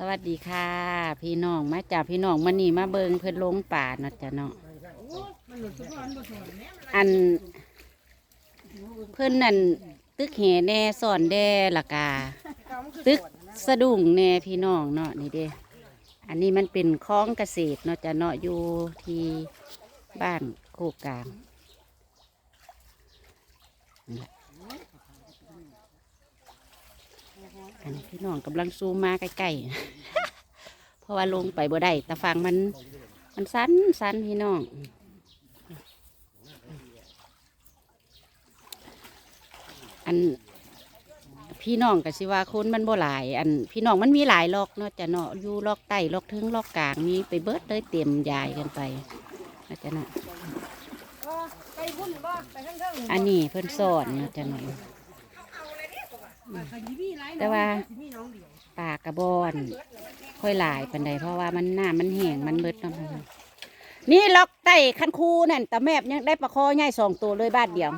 สวัสดีค่ะ พี่น้องมาจากพี่น้องมานี่มาเบิงเพิ่นลงป่าเนาะจ้ะเนาะอัน เพิ่นนั่นตึกแห่แน่สอนแด่ละกา ตึกสะดุ้งแน่พี่น้องเนาะนี่เด้อันนี้มันเป็นคลองเกษตรเนาะจ้ะเนาะอยู่ที่บ้านโคกกลาง อันนี้พี่น้องกำลังซูมมาใกล้ๆ เพราะว่าลงไปบ่ได้แต่ฟังมัน มันสั้นสั้นพี่น้องอันพี่น้องก็สิว่าคนมันบ่หลาย อันพี่น้องมันมีหลายล็อกเนาะจะเนาะอยู่ล็อกใต้ล็อกถึงล็อกกลางมีไปเบิดเลยเต็มยายกันไปนะจ๊ะเนาะไปพุ่นบ่ไปข้างเทิงอันนี้เพิ่นสอนเนาะจ๊ะเนาะไปยีบี้ไร แต่ว่าปลากระบอนค่อยหลายปันใดเพราะว่ามันหน้ามันแห้งมันเบิดเนาะนี่ล็อกใต้คันคูนั่นแต่แมบยังได้ปลาคอใหญ่สองตัวเลยบาทเดียว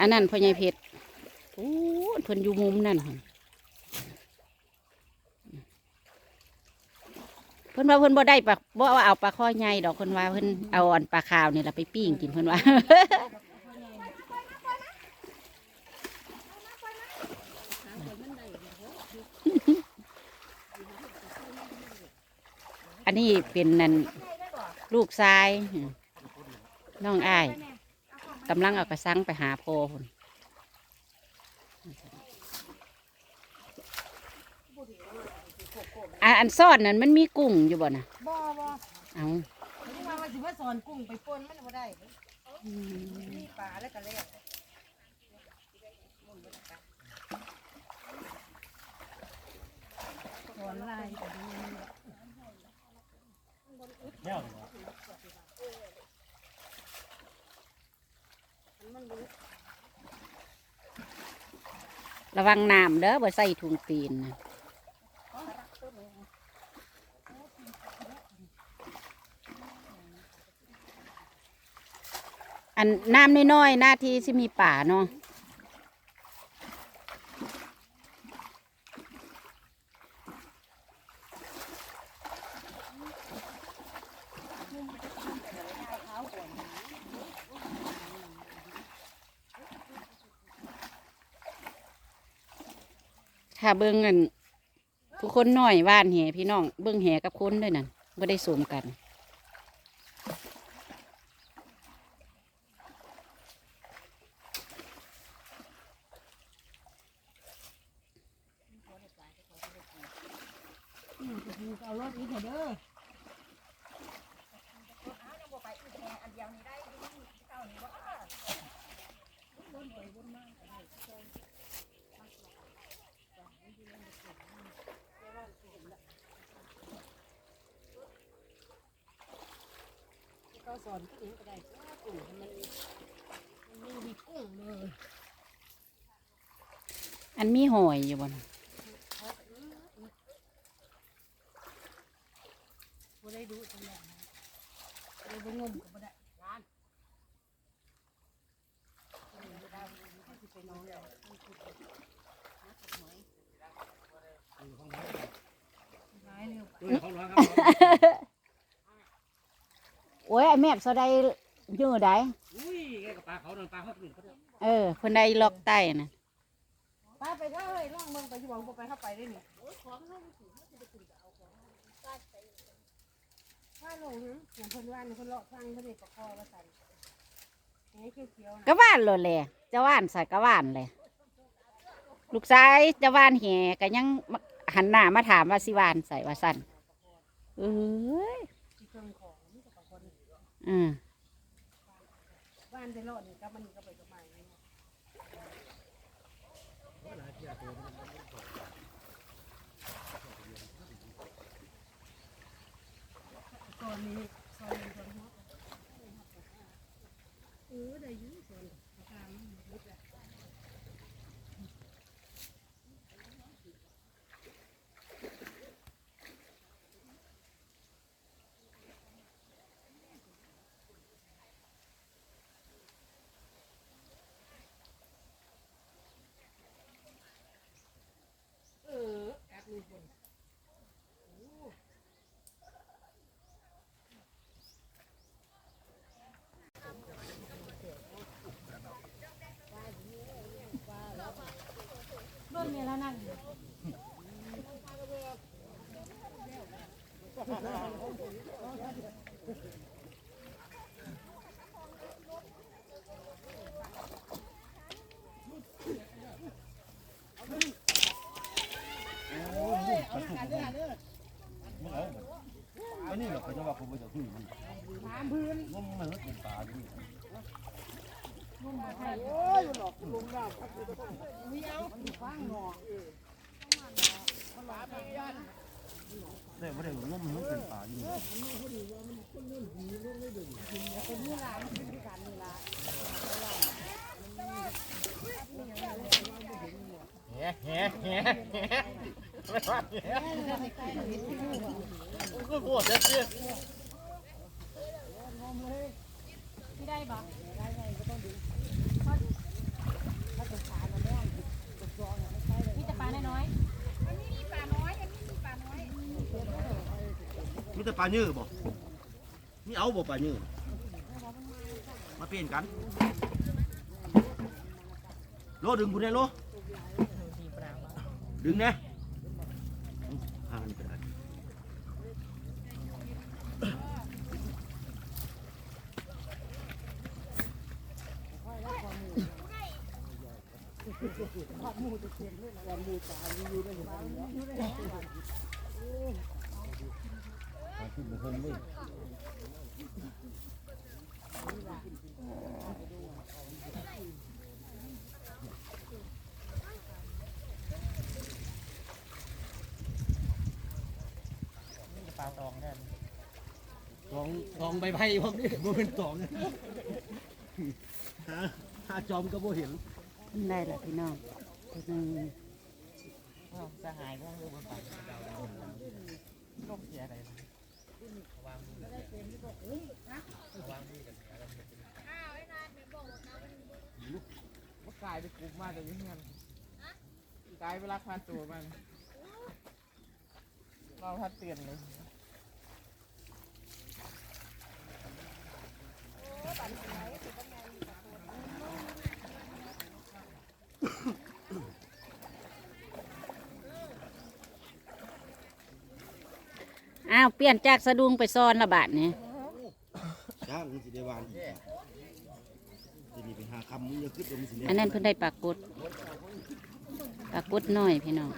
อันนั้นพ่อใหญ่เพชรโอ้เพิ่นอยู่มุมนั่นหั่น เพิ่นว่าเพิ่นบ่ได้ปลาบ่ว่าเอาปลาข้อใหญ่ดอกเพิ่นว่าเพิ่นเอาอันปลาขาวนี่ล่ะไปปิ้งกินเพิ่นว่า อันนี้เป็นนั่นลูกชาย น้องอ้ายกำลังเอากระสังไปหาโพพุ่น อะอันซ่อนนั่นมันมีกุ้งอยู่บ่น่ะบ่บ่เอาไม่ว่าว่าสิว่าสอนกุ้งไปป่นมันบ่ได้มีปลาแล้วก็แล้วสอนลายก็ดีระวังน้ำเด้อบ่ใส่ถุงตีนนะ อันน้ำน้อยๆหน้าที่ที่มีป่าเนาะถ้าเบิ่งกันผู้คนน้อยว่านแห่พี่น้องเบิ่งแห่กับคนด้วยนั่นไม่ได้สมกัน เอารถอีกเถอะเด้อ เขา สอนผู้หญิงก็ได้กุ้งมันมันมีกุ้งเลยอันมีหอยอยู่บ่นะบ่ได้ดูตรงนั้นเลยบ่งมก็บ่ได้ร้านร้ายเร็ว โอ้ยไอ้แม่บสดายอยู่ไดอุ้ยแกกับปลาเขาโดนปลาเขาตื่นเขาเด้อเออ คนใดล็อกใต้น่ะป้าไปเถอะเฮ้ยล่องเมืองไปอยู่บ่บ่ไปเข้าไปได้นี่ว่าลงหึอย่างเพิ่นว่านี่เพิ่นเลาะฟังเพิ่นนี่ประคอว่าใส่ไอ้เขียวๆนะกะว่านโลดแหละจะว่านใส่กะว่านเลยลูกชายจะว่านแห่ก็ยังมาหันหน้ามาถามว่าสิว่านใส่ว่าสั่นเอ้ยที่ เครื่องของนี่กับคนอืมบ้านได้เลาะนี่ก็มันก็ไปกับใหม่ตอนนี้ซอยนี้คนหัวเออได้ยิน อันนี้เหรอเขาจะว่าเขาไม่จะคุยมัน แต่ไม่ได้งมมันเป็นปลาอยู่นี่แห่แห่แห่แห่ไม่ว่าแห่ก็ปวดเสียที่ได้บ่มีแต่ปลาน้อย มี แต่ปลาเนื้อบ่มีเอาบ่ปลาเนื้อมาเปลี่ยนกัน โลดึงบุญได้โลดึงนะห่ากันไปได้ ปลาตองแน่ตองตองใบไผ่พวกนี้มันเป็นตองหาหาจอมก็บ่เห็นได้ละพี่น้องตัวหนึงสหายก็คือบนฝั่งลมเสียอะไร มันกลายเป็นกลุ่มมากเลยยังไงกลายเป็นรักพาตัวมันเราพัดเตือนเลยาวเปลี่ยนจากสะดุงไปซ่อนละบาทนี่จ้างมึงสิได้วานอีกอะทีนี้ไปหาคำมึงจะขึ้นตรงสิอันนั้นเพิ่นได้ปลากดปลากดน้อยพี่น้อง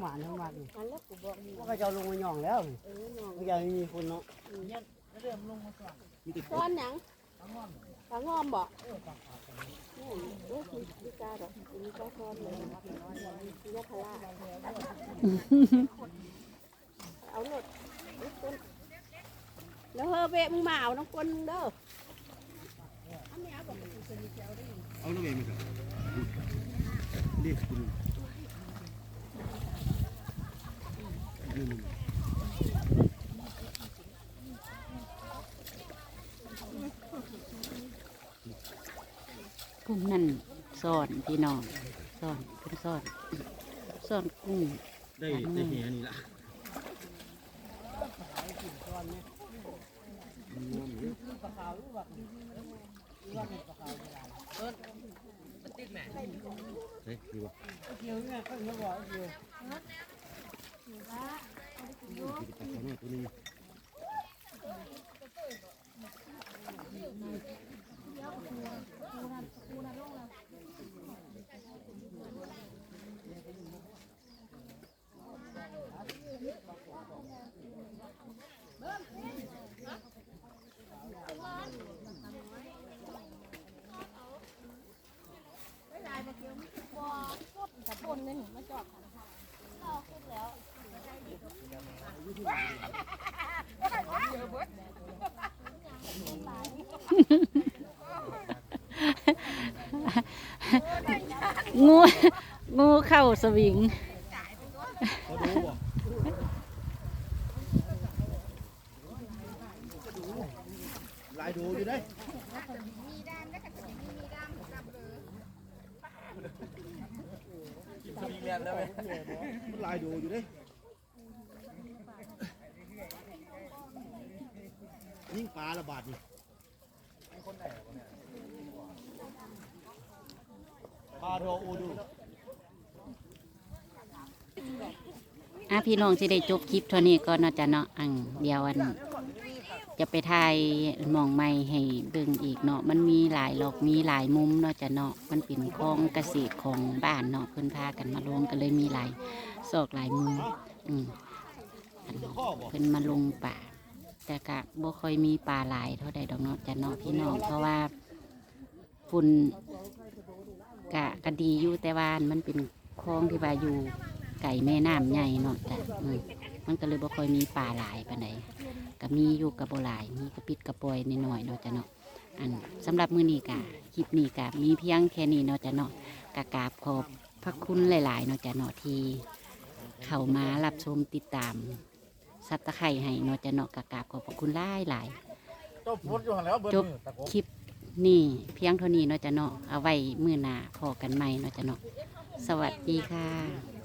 หวานหวานอันแล้วกูบอกมีว่าจะลงมาหย่องแล้วเออหย่องไม่อยากให้มีคนเนาะมีแต่คก้อนหยังปลางอมบ่นี่โอ้ยมีกาดอกมีกาก้อนเลยมียาพาราเอาหนดแล้วเฮอเบะมึงมาเอาน้องคนเด้อเอาแล้วไงมีครับนี่คุณ กลุ่มนั่นซ่อนพี่น้องซ่อนเพิ่นซ่อนซ่อนกุ้งได้ได้แหนี่ละเฮ้ยดีวะเกี่ยวเนี่ยเขาเกี่ยวบ่เกี่ยว ตัวนี้งูงูเข้าสวิ งูงูเข้าดูบ่ลายดูอยู่ได้มันลายดูอยู่เด้ยิ่งปลาระบาดนี่ ปลาโดอูดูอะพี่น้องจะได้จบคลิปเท่านี้ก็น่าจะเนาะอังเดียวอัน จะไปถ่ายหมองไม่ให้เบิ่งอีกเนาะมันมีหลายหลอกมีหลายมุมเนาะจะเนาะมันเป็นคลองเกษตรของบ้านเนาะเพิ่นพากันมาลงก็เลยมีหลายซอกหลายมุมอืมอันข้อบอกเพิ่นมาลงป่า แต่กะบ่ค่อยมีปลาหลายเท่าใดดอกเนาะจะเนาะพี่น้องเพราะว่าฝุ่น กะก็ดีอยู่แต่ว่ามันเป็นคลองที่ว่าอยู่ไก่แม่น้ำใหญ่เนาะจ้ะอืมมันก็เลยบ่ค่อยมีปลาหลายปานใดก็มีอยู่กับโบหลายมีกระปิดกระปอยนิดหน่อยๆเนาะจ้ะเนาะอันสำหรับมือนี้กะคลิปนี้กะมีเพียงแค่นี้เนาะจ้ะเนาะกะกราบขอบพระคุณหลาย ๆ เนาะจ้ะเนาะที่เข้ามารับชมติดตามสัตว์ตะไคร่ให้เนาะจ้ะเนาะกะกราบขอบพระคุณหลายหลายเจ้าพุทธอยู่หันแล้วเบิดจบ มือตะโกๆคลิป นี่เพียงเท่านี้เนาะจ้ะเนาะเอาไว้มือหน้าพอกันใหม่เนาะจ้ะเนาะสวัสดีค่ะ